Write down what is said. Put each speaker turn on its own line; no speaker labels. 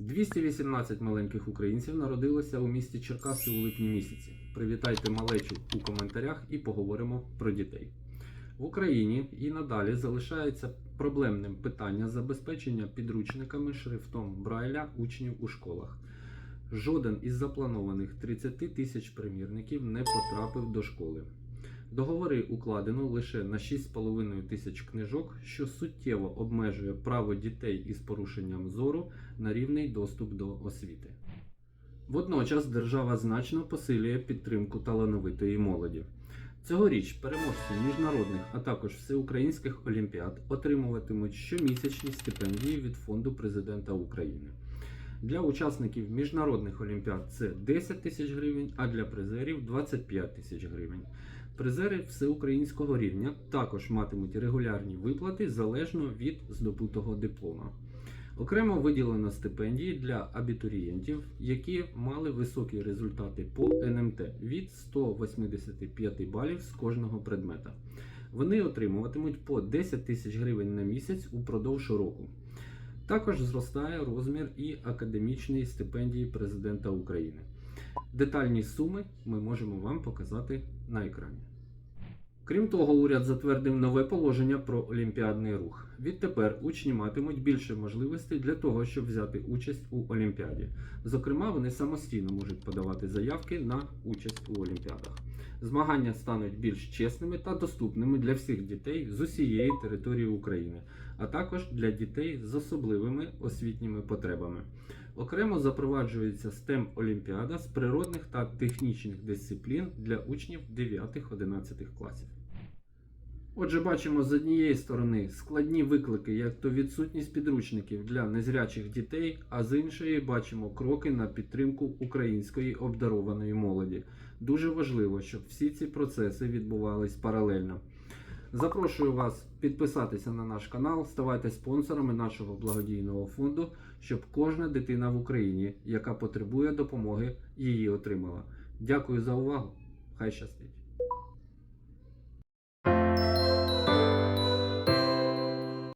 218 маленьких українців народилося у місті Черкаси у липні місяці. Привітайте малечу у коментарях і поговоримо про дітей. В Україні і надалі залишається проблемним питання забезпечення підручниками шрифтом Брайля учнів у школах. Жоден із запланованих 30 тисяч примірників не потрапив до школи. Договори укладено лише на 6,5 тисяч книжок, що суттєво обмежує право дітей із порушенням зору на рівний доступ до освіти. Водночас держава значно посилює підтримку талановитої молоді. Цьогоріч переможці міжнародних, а також всеукраїнських олімпіад отримуватимуть щомісячні стипендії від Фонду президента України. Для учасників міжнародних олімпіад це 10 тисяч гривень, а для призерів 25 тисяч гривень. Призери всеукраїнського рівня також матимуть регулярні виплати залежно від здобутого диплома. Окремо виділено стипендії для абітурієнтів, які мали високі результати по НМТ від 185 балів з кожного предмета. Вони отримуватимуть по 10 тисяч гривень на місяць упродовж року. Також зростає розмір і академічної стипендії президента України. Детальні суми ми можемо вам показати на екрані. Крім того, уряд затвердив нове положення про олімпіадний рух. Відтепер учні матимуть більше можливостей для того, щоб взяти участь у олімпіаді. Зокрема, вони самостійно можуть подавати заявки на участь у олімпіадах. Змагання стануть більш чесними та доступними для всіх дітей з усієї території України, а також для дітей з особливими освітніми потребами. Окремо запроваджується STEM Олімпіада з природних та технічних дисциплін для учнів 9-11 класів. Отже, бачимо з однієї сторони складні виклики, як то відсутність підручників для незрячих дітей, а з іншої бачимо кроки на підтримку української обдарованої молоді. Дуже важливо, щоб всі ці процеси відбувались паралельно. Запрошую вас підписатися на наш канал, ставайте спонсорами нашого благодійного фонду, щоб кожна дитина в Україні, яка потребує допомоги, її отримала. Дякую за увагу. Хай щастить!